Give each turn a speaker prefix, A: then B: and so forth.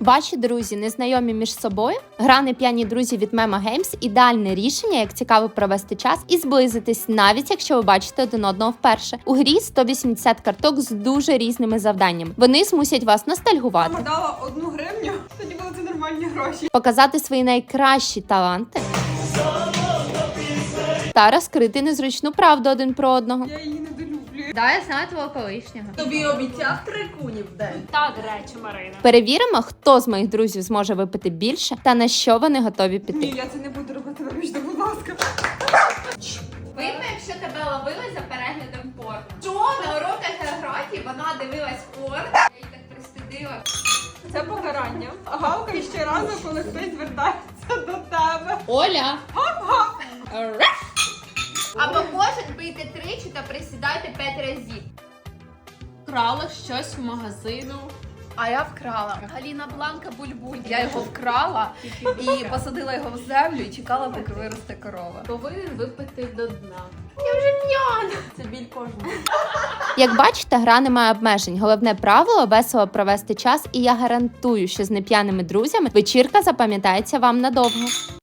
A: Ваші друзі незнайомі між собою. Гра не п'яні друзі від Mema Games – ідеальне рішення, як цікаво провести час і зблизитись, навіть якщо ви бачите один одного вперше. У грі 180 карток з дуже різними завданнями. Вони змусять вас ностальгувати,
B: Мама дала одну гривню, тоді були це нормальні гроші.
A: показати свої найкращі таланти та розкрити незручну правду один про одного.
B: Я її недолюблюю.
A: Да, я знаю твого колишнього.
C: Тобі обіцяв три куні в день.
D: Та, до речі, Марина.
A: Перевіримо, хто з моїх друзів зможе випити більше та на що вони готові піти.
B: Ні, я це не буду робити, вибачте, будь ласка.
A: Видно, якщо тебе ловили за переглядом порно. Що на уроках географії вона дивилась порно? Я її так пристидила.
B: Це покарання. А галка ще разу, коли хтось звертається до тебе.
A: Оля! Або кожен бийте тричі та присідайте п'ять разів.
D: Крала щось в магазину.
E: А я вкрала Галіна Бланка Бульбуль. Я його вкрала і посадила його в землю і чекала, поки виросте корова.
D: Повинен випити до дна.
C: Вже Це біль кожного.
A: Як бачите, гра не має обмежень. Головне правило весело провести час, і я гарантую, що з неп'яними друзями вечірка запам'ятається вам надовго.